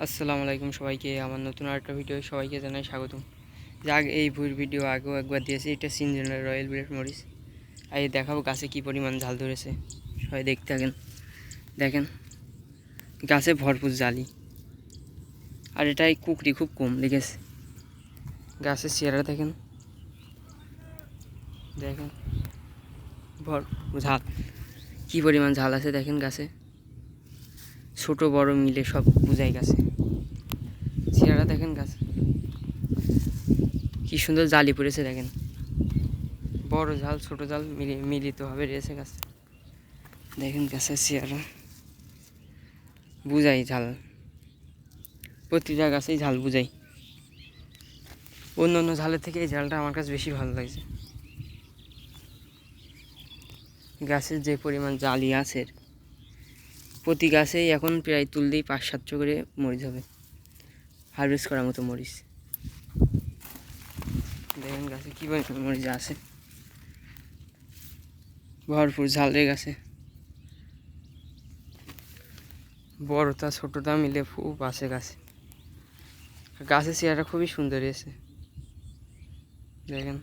আসসালামু আলাইকুম সবাইকে, আমার নতুন আরেকটা ভিডিও সবাইকে জানাই স্বাগতম। যাক এই ভুঁড় ভিডিও আগেও একবার দিয়েছি, এটা সিন সিনজেনার রয়্যাল ব্লেড মরিচ। আর দেখাবো গাছে কী পরিমাণ ঝাল ধরেছে, সবাই দেখতে থাকেন। দেখেন, গাছে ভরপুর জালি। আর এটাই কুকরি খুব কম দেখেছে গাছের চেহারা দেখেন। দেখেন, ভরপুর ঝাল। কী পরিমাণ ঝাল আছে দেখেন গাছে। ছোট, বড় মিলে সব বুঝাই গেছে। চেহারা দেখেন গাছ। কি সুন্দর জালি পড়েছে দেখেন। বড় ঝাল ছোট জাল মিলি মিলিতভাবে রয়েছে গাছ। দেখেন গাছের চেহারা। বুঝাই ঝাল। প্রতিটা গাছেই ঝাল বুঝাই। অন্য অন্য ঝালের থেকে এই ঝালটা আমার কাছে বেশি ভালো লাগছে। গাছের যে পরিমাণ জালি আছে প্রতি গাছেই এখন প্রায় তুললেই পাঁচ সাতশো করে মরিচ হবে। হারভেস্ট করার মতো মরিচ। দেখেন গাছে কী পরিমাণ মরিচ আছে। ভরপুর ঝালের গাছে। বড়টা ছোটটা মিলে খুব আছে গাছে। গাছের চেয়ারটা খুবই সুন্দর এসে দেখেন।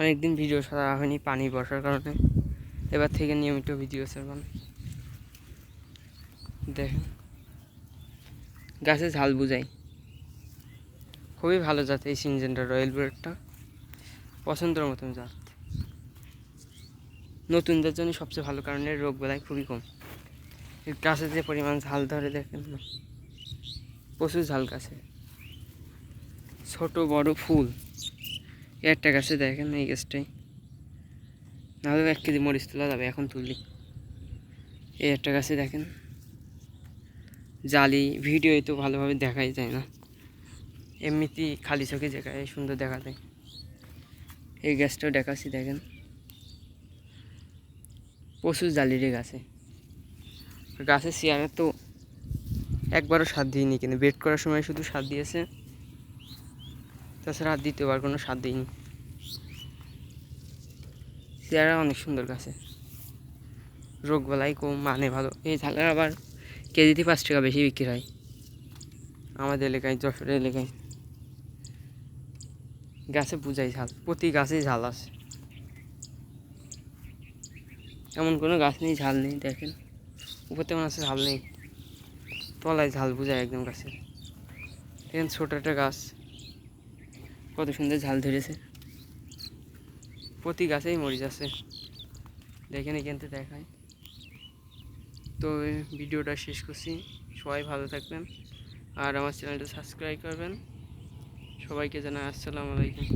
অনেকদিন ভিডিও ছাড়া হয়নি পানি বসার কারণে। এবার থেকে নিয়মিত ভিডিও ছাড়বেন দেখেন। গাছে ঝাল বুঝাই। খুবই ভালো জাত এই সিনজেনটা, রয়্যাল ব্রেডটা। পছন্দের মতন জাত। নতুনদের জন্য সবচেয়ে ভালো কারণ রোগ বেলায় খুবই কম। গাছে যে পরিমাণ ঝাল ধরে দেখেন না। প্রচুর ঝাল গাছে। ছোট, বড় ফুল। একটা গাছে দেখেন এই গাছটাই। নাহলে এক কেজি মরিচ তোলা যাবে, এখন তুললি। এই একটা গাছে দেখেন। জালি ভিডিওয় তো ভালোভাবে দেখাই যায় না। এমনিতেই খালি চোখে দেখায় সুন্দর দেখা যায় এই গাছটাও দেখাচ্ছি, দেখেন। প্রচুর জালিরে গাছে। গাছের চেয়ারে তো একবারও স্বাদ দিইনি কিন্তু বেড করার সময় শুধু স্বাদ দিয়েছে। তাছাড়া আর দ্বিতীয়বার কোনো স্বাদ দিইনি। চেয়ারা অনেক সুন্দর গাছে। রোগ বেলায় কম মানে ভালো। এই ঝালের আবার কেজিতে পাঁচ টাকা বেশি বিক্রি হয়। আমাদের এলাকায় যশোরের এলাকায়। গাছে বুঝাই ঝাল, প্রতি গাছেই ঝাল আছে। এমন কোনো গাছ নেই, ঝাল নেই, দেখেন। উপর তেমন আছে ঝাল নেই। তলায় ঝাল বুঝায় একদম গাছে। দেখেন ছোটো একটা গাছ। কত সুন্দর ঝাল ধরেছে। প্রতি গাছেই মরিচ আছে। দেখেন এখান থেকে দেখায়। তো ভিডিওটা শেষ করছি। সবাই ভালো থাকবেন আর আমার চ্যানেলটা সাবস্ক্রাইব করবেন। সবাইকে জানাই আসসালামু আলাইকুম।